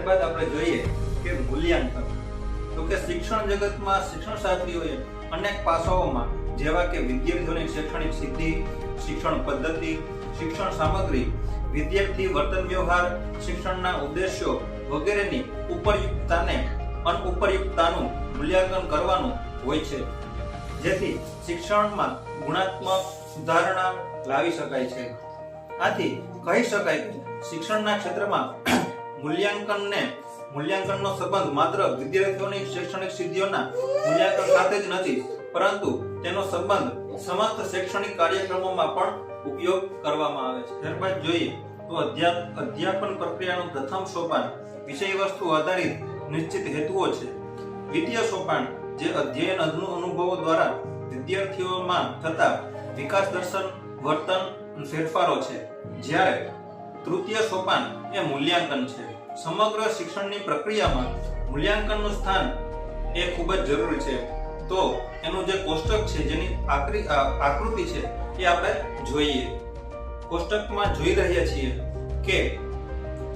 ત્યારબાદ આપણે જોઈએ કે મૂલ્યાંકન. તો કે શિક્ષણ જગતમાં શિક્ષણ શાસ્ત્રીઓએ અનેક પાસાઓમાં, જેવા કે વિદ્યાર્થીઓની શૈક્ષણિક સિદ્ધિ, શિક્ષણ પદ્ધતિ, શિક્ષણ સામગ્રી, વિદ્યાર્થી વર્તન વ્યવહાર, શિક્ષણના ઉદ્દેશ્યો વગેરેની ઉપરયુક્તતાને અનઉપરયુક્તતાનું મૂલ્યાંકન કરવાનું હોય છે. જેથી શિક્ષણમાં ગુણાત્મક સુધારણા લાવી શકાય છે. આથી કહી શકાય કે શિક્ષણના ક્ષેત્રમાં મૂલ્યાંકનને મૂલ્યાંકનનો સંબંધ માત્ર વિદ્યાર્થીઓની શૈક્ષણિક સિદ્ધિઓના મૂલ્યાંકન સાથે જ નથી, પરંતુ તેનો સંબંધ સમસ્ત શૈક્ષણિક કાર્યક્રમોમાં પણ ઉપયોગ કરવામાં આવે છે. ત્યારબાદ જોઈએ તો અધ્યા- અધ્યાપન પ્રક્રિયાનું પ્રથમ સોપાન વિષય વસ્તુ આધારિત નિશ્ચિત હેતુઓ છે. દ્વિતીય સોપાન, જે અધ્યયન અનુ- અનુભવો દ્વારા વિદ્યાર્થીઓમાં થતા વિકાસ દર્શન, વર્તન ફેરફારો છે. જ્યારે તૃતીય સોપાન એ મૂલ્યાંકન છે. સમગ્ર શિક્ષણની પ્રક્રિયામાં મૂલ્યાંકનનું સ્થાન એ ખૂબ જ જરૂરી છે. તો એનું જે કોષ્ટક છે, જેની આકૃતિ છે, એ આપણે જોઈએ. કોષ્ટકમાં જોઈ રહ્યા છીએ કે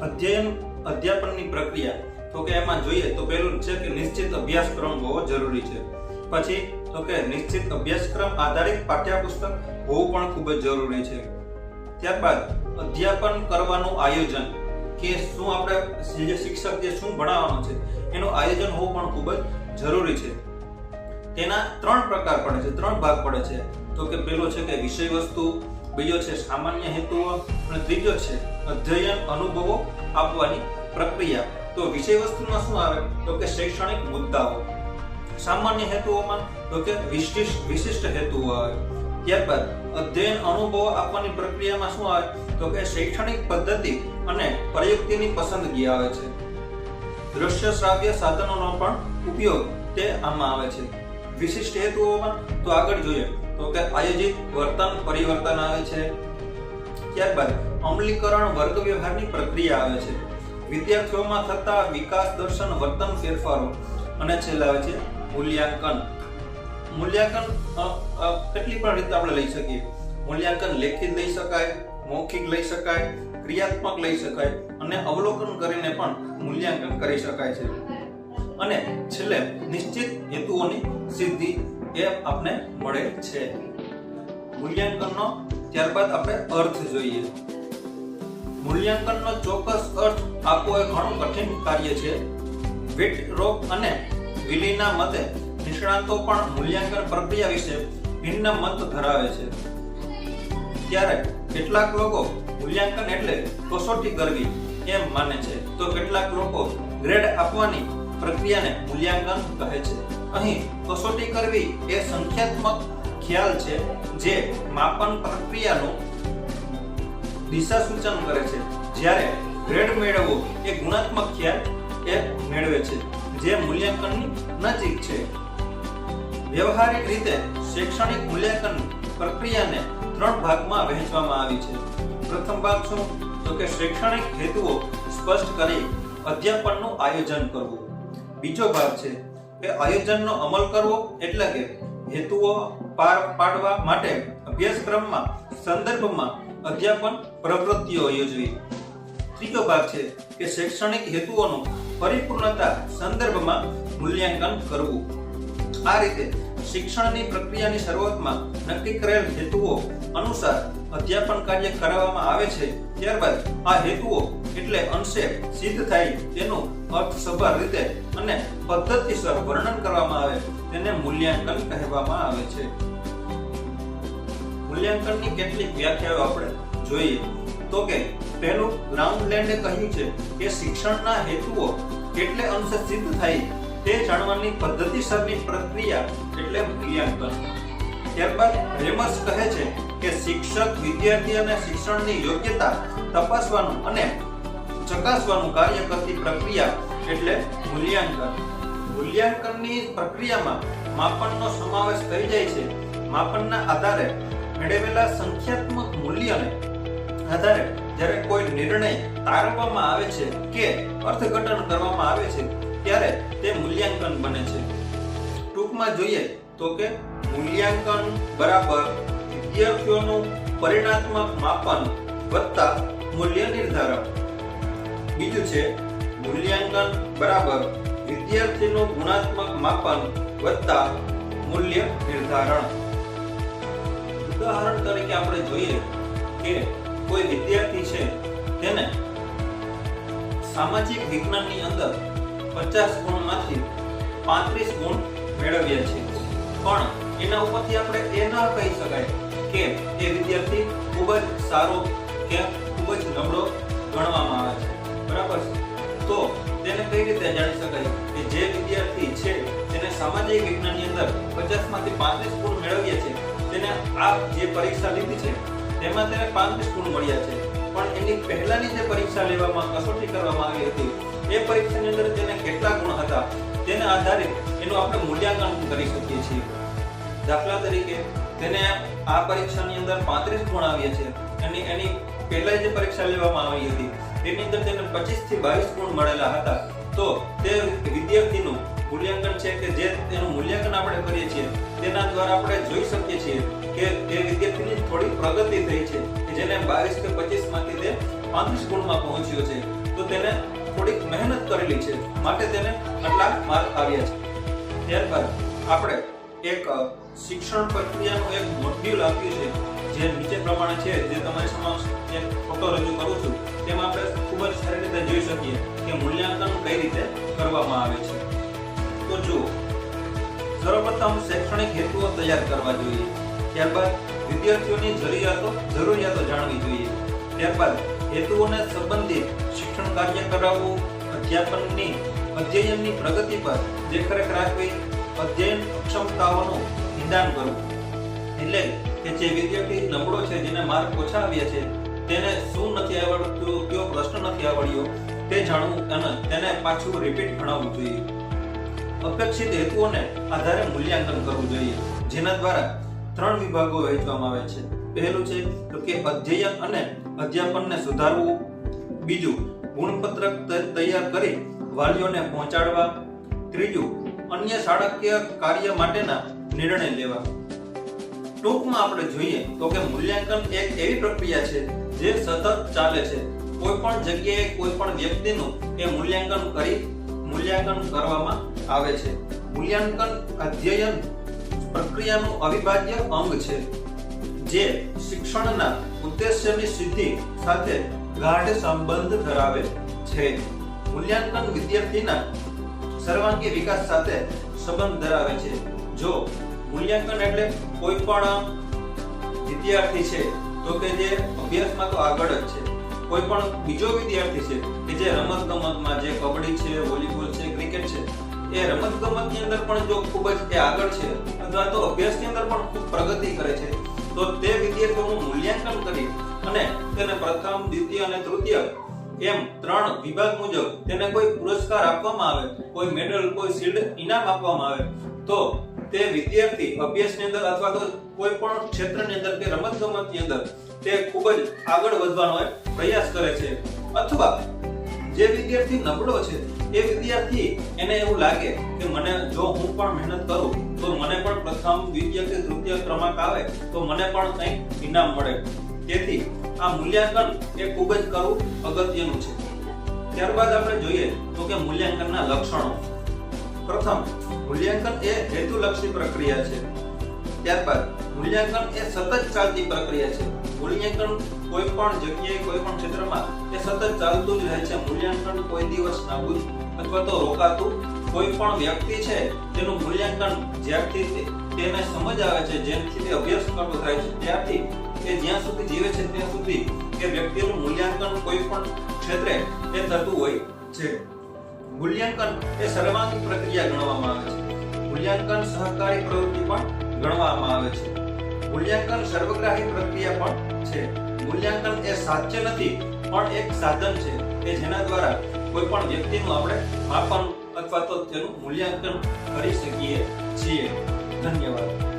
અધ્યયન, અધ્યાપનની પ્રક્રિયા, તો કે એમાં જોઈએ તો પહેલું છે કે નિશ્ચિત અભ્યાસક્રમ હોવો જરૂરી છે. પછી તો કે નિશ્ચિત અભ્યાસક્રમ આધારિત પાઠ્યપુસ્તક હોવું પણ ખૂબ જ જરૂરી છે. ત્યારબાદ અધ્યાપન કરવાનું આયોજન, કે શું આપણે જે શિક્ષક જે શું ભણાવવાનું છે, એનું આયોજન હોવું પણ ખૂબ જ જરૂરી છે. તેના ત્રણ પ્રકાર પડે છે, ત્રણ ભાગ પડે છે. તો કે પેલો છે કે વિષય વસ્તુ, બીજો છે સામાન્ય હેતુઓ, અને ત્રીજો છે અધ્યયન અનુભવો આપવાની પ્રક્રિયા. તો વિષય વસ્તુમાં શું આવે? તો કે શૈક્ષણિક મુદ્દાઓ. સામાન્ય હેતુઓમાં તો કે વિશિષ્ટ વિશિષ્ટ હેતુઓ આવે. ત્યારબાદ અધ્યયન અનુભવ આપવાની પ્રક્રિયામાં શું આવે? તો કે શૈક્ષણિક પદ્ધતિ અને પ્રયુક્તિની પસંદગી આવે છે. દ્રશ્ય શ્રાવ્ય સાધનોનો પણ ઉપયોગ તે આમાં આવે છે. વિશિષ્ટ હેતુઓમાં તો આગળ જોઈએ. તો કે આયોજિત વર્તન પરિવર્તન આવે છે. ત્યારબાદ અમલીકરણ વર્ગ વ્યવહારની પ્રક્રિયા આવે છે. વિદ્યાર્થીઓમાં થતા વિકાસ દર્શન વર્તન ફેરફારો અને છેલ્લા આવે છે મૂલ્યાંકન. મૂલ્યાંકન કેટલી પણ રીતે આપણે લઈ શકીએ. મૂલ્યાંકન લેખિત લઈ શકાય, મૌખિક લઈ શકાય, ક્રિયાત્મક લઈ શકાય અને અવલોકન કરીને પણ મૂલ્યાંકન કરી શકાય છે. અને છેલ્લે નિશ્ચિત હેતુઓની સિદ્ધિ એ આપને મળે છે. મૂલ્યાંકનનો ત્યારબાદ આપણે અર્થ જોઈએ. મૂલ્યાંકનનો ચોક્કસ અર્થ આપવો એ ઘણું કઠિન કાર્ય છે. વિટ રોક અને વિલીના મતે નિષ્ણાંતો પણ મૂલ્યાંકન પ્રક્રિયા વિશે ભિન્ન મત ધરાવે છે. ત્યારે કેટલાક લોકો મૂલ્યાંકન એટલે કસોટી કરવી એમ માને છે. તો કેટલાક લોકો ગ્રેડ આપવાની પ્રક્રિયાને મૂલ્યાંકન કહે છે. અહીં કસોટી કરવી એ સંખ્યાત્મક ખ્યાલ છે જે માપન પ્રક્રિયાનું દિશા સૂચન કરે છે. જ્યારે ગ્રેડ મેળવવો એ ગુણાત્મક ખ્યાલ એ મેળવે છે, જે મૂલ્યાંકનની નજીક છે. વ્યવહારિક રીતે શૈક્ષણિક મૂલ્યાંકન પ્રક્રિયાને ત્રણ ભાગમાં વહેંચવામાં આવી છે. પ્રથમ ભાગ શું? તો કે શૈક્ષણિક હેતુઓ સ્પષ્ટ કરી અધ્યાપનનું આયોજન કરવું. બીજો ભાગ છે કે આયોજનનો અમલ કરવો એટલે કે હેતુઓ પાર પાડવા માટે અભ્યાસક્રમમાં સંદર્ભમાં અધ્યાપન પ્રવૃત્તિઓ યોજવી. ત્રીજો ભાગ છે કે શૈક્ષણિક હેતુઓનું પરિપૂર્ણતા સંદર્ભમાં મૂલ્યાંકન કરવું. આ રીતે શિક્ષણની પ્રક્રિયાની શરૂઆતમાં નક્કી કરેલ હેતુઓ અનુસાર અધ્યાપન કાર્ય કરાવવામાં આવે છે, ત્યારબાદ આ હેતુઓ એટલે અંશે સિદ્ધ થાય તેનું અર્થસભર રીતે અને પદ્ધતિસર વર્ણન કરવામાં આવે તેને મૂલ્યાંકન કહેવામાં આવે છે. મૂલ્યાંકનની કેટલીક વ્યાખ્યાઓ આપણે જોઈએ. તો કે પહેલું ગ્રાઉન્ડ લેન્ડે કહ્યું છે કે શિક્ષણના હેતુઓ કેટલે અંશે સિદ્ધ થાય તે જાણવાની પદ્ધતિસરની પ્રક્રિયા એટલે મૂલ્યાંકન. ત્યારબાદ રેમર્સ કહે છે કે શિક્ષક, વિદ્યાર્થી અને શિક્ષણની યોગ્યતા તપાસવાનું અને ચકાસવાનું કાર્ય કરતી પ્રક્રિયા એટલે મૂલ્યાંકન. મૂલ્યાંકનની પ્રક્રિયામાં માપનનો સમાવેશ થઈ જાય છે. માપનના આધારે મેળવેલા સંખ્યાત્મક મૂલ્યને આધારે જ્યારે કોઈ નિર્ણય તારવવામાં આવે છે કે અર્થઘટન કરવામાં આવે છે ત્યારે તે મૂલ્યાંકન બને છે. ટૂંકમાં જોઈએ તો કે મૂલ્યાંકન બરાબર વિદ્યાર્થીઓનું પરિણાત્મક માપન વત્તા મૂલ્ય નિર્ધારણ. બીજું છે, મૂલ્યાંકન બરાબર વિદ્યાર્થીનું ગુણાત્મક માપન વત્તા મૂલ્ય નિર્ધારણ. ઉદાહરણ તરીકે આપણે જોઈએ કે કોઈ વિદ્યાર્થી છે, તેને સામાજિક વિજ્ઞાનની અંદર પચાસ ગુણમાંથી પાંત્રીસ ગુણ મેળવ્યા છે પણ એના ઉપરથી આપણે એ ન કહી શકાય કે એ વિદ્યાર્થી ખૂબ જ સારો કે ખૂબ જ નબળો ગણવામાં આવે છે. બરાબર તો તેને કઈ રીતે જાણી શકાય કે જે વિદ્યાર્થી છે તેને સામાજિક વિજ્ઞાનની અંદર પચાસમાંથી પાંત્રીસ ગુણ મેળવ્યા છે તેને આ જે પરીક્ષા લીધી છે, તેમાં તેને પાંત્રીસ ગુણ મળ્યા છે. પણ એની પહેલાની જે પરીક્ષા લેવામાં કસોટી કરવામાં આવી હતી એ પરીક્ષાની અંદર તેને કેટલા ગુણ હતા, તેના આધારે એનું આપણે મૂલ્યાંકન કરી શકીએ છીએ. દાખલા તરીકે, તેને આ પરીક્ષાની અંદર પાંત્રીસ ગુણ આવ્યા છે. અને એની પહેલા જે પરીક્ષા લેવામાં આવી હતી, તેની અંદર તેને પચીસથી બાવીસ ગુણ મળેલા હતા. તો તે વિદ્યાર્થીનું મૂલ્યાંકન છે કે જે તેનું મૂલ્યાંકન આપણે કરીએ છીએ, તેના દ્વારા આપણે જોઈ શકીએ છીએ કે તે વિદ્યાર્થીની થોડી પ્રગતિ થઈ છે, કે જેને બાવીસ કે પચીસમાંથી તે પાંત્રીસ ગુણમાં પહોંચ્યો છે. તો તેને થોડીક મહેનત કરેલી છે, માટે તેને આટલા માર્ક આવ્યા છે. ત્યારબાદ આપણે એક શિક્ષણ પ્રક્રિયાનું એક મોડ્યુલ આપ્યું છે, જે નીચે પ્રમાણે છે, જે તમારી સમક્ષ એક ફોટો રજૂ કરું છું. તેમાં આપણે ખૂબ જ સારી રીતે જોઈ શકીએ કે મૂલ્યાંકન કઈ રીતે કરવામાં આવે છે. તો જુઓ, સર્વપ્રથમ શૈક્ષણિક હેતુઓ તૈયાર કરવા જોઈએ. ત્યારબાદ વિદ્યાર્થીઓની જરૂરિયાતો જરૂરિયાતો જાણવી જોઈએ. ત્યારબાદ હેતુઓને સંબંધિત શિક્ષણ કાર્ય કરાવવું, અધ્યાપનની, અધ્યયનની પ્રગતિ પર દેખરેખ રાખવી, અધ્યયન અક્ષમતાઓનું નિદાન કરવું. એટલે કે જે વિદ્યાર્થી નબળો છે, જેને માર્ક ઓછા આવ્યા છે, તેને શું નથી આવડતું, કયો પ્રશ્ન નથી આવડ્યો, તે જાણવું અને તેને પાછું રિપીટ ભણાવવું જોઈએ. અપેક્ષિત હેતુઓને આધારે મૂલ્યાંકન કરવું જોઈએ, જેના દ્વારા ત્રણ વિભાગો વહેંચવામાં આવે છે. પહેલું છે તો કે અધ્યયન અને અધ્યાપનને સુધારવું. બીજું, ગુણપત્રક તૈયાર કરી વાલીઓને પહોંચાડવા. ત્રીજું, અન્ય શાળાકીય કાર્ય માટેના નિર્ણય લેવા. ટૂંકમાં આપણે જોઈએ તો કે મૂલ્યાંકન એક એવી પ્રક્રિયા છે જે સતત ચાલે છે. કોઈ પણ જગ્યાએ કોઈ પણ વ્યક્તિનું એ મૂલ્યાંકન કરી, મૂલ્યાંકન કરવામાં આવે છે. મૂલ્યાંકન અધ્યયન પ્રક્રિયાનું અવિભાજ્ય અંગ છે. જે શિક્ષણના ઉદ્દેશ્યની સિદ્ધિ સાથે ગાઢ સંબંધ ધરાવે છે. મૂલ્યાંકન વિદ્યાર્થીના સર્વાંગી વિકાસ સાથે સંબંધ ધરાવે છે. જો મૂલ્યાંકન એટલે કોઈ પણ વિદ્યાર્થી છે, તો કે જે અભ્યાસમાં તો આગળ જ છે. કોઈ પણ બીજો વિદ્યાર્થી છે, કે જે રમત ગમતમાં જે કબડ્ડી છે, વોલીબોલ છે, ક્રિકેટ છે, એ રમત ગમતની અંદર પણ જો ખૂબ જ એ આગળ છે, અથવા તો અભ્યાસની અંદર પણ ખૂબ પ્રગતિ કરે છે તો તે વિદ્યાર્થીઓનું મૂલ્યાંકન કરી અને તેને પ્રથમ, દ્વિતીય અને તૃતીય એમ ત્રણ વિભાગ મુજબ તેને કોઈ પુરસ્કાર આપવામાં આવે, કોઈ મેડલ, કોઈ શિલ્ડ ઇનામ આપવામાં આવે, તો તે વિદ્યાર્થી અભ્યાસની અંદર અથવા તો કોઈ પણ ક્ષેત્રની અંદર કે રમત ગમતની અંદર તે ખૂબ જ આગળ વધવાનો પ્રયાસ કરે છે. અથવા જે વિદ્યાર્થી નબળો છે એ વિદ્યાર્થી એને એવું લાગે કે મને જો હું પણ મહેનત કરું, તો મને પણ પ્રથમ દ્વિતીય કે તૃતીય ક્રમાંક આવે, તો મને પણ કંઈક ઇનામ મળે. તેથી આ મૂલ્યાંકન એ ખૂબ જ કરવું અગત્યનું છે. ત્યારબાદ આપણે જોઈએ તો કે મૂલ્યાંકનના લક્ષણો. પ્રથમ, મૂલ્યાંકન એ હેતુલક્ષી પ્રક્રિયા છે. ત્યારબાદ, મૂલ્યાંકન એ સતત ચાલતી પ્રક્રિયા છે. મૂલ્યાંકન કોઈ પણ જગ્યાએ, કોઈ પણ ક્ષેત્રમાં એ સતત ચાલતું જ રહે છે. મૂલ્યાંકન કોઈ દિવસ નાબૂદ અથવા તો રોકાતું કોઈ પણ વ્યક્તિ છે, તેનું મૂલ્યાંકન જ્યારથી તેને સમજ આવે છે જેમથી તે અભ્યાસ કરતો થાય છે, ત્યારથી તે જ્યાં સુધી જીવે છે, ત્યાં સુધી એ વ્યક્તિનું મૂલ્યાંકન કોઈ પણ ક્ષેત્રે તે થતું હોય છે. મૂલ્યાંકન એ સર્વાંગી પ્રક્રિયા ગણવામાં આવે છે. મૂલ્યાંકન સહકારી પ્રવૃત્તિ પણ ગણવામાં આવે છે. મૂલ્યાંકન સર્વગ્રાહી પ્રક્રિયા પણ છે. મૂલ્યાંકન એ સાધ્ય નથી, પણ એક સાધન છે, કે જેના દ્વારા કોઈ પણ વ્યક્તિનું આપણે માપન અથવા તો તેનું મૂલ્યાંકન કરી શકીએ છીએ. ધન્યવાદ.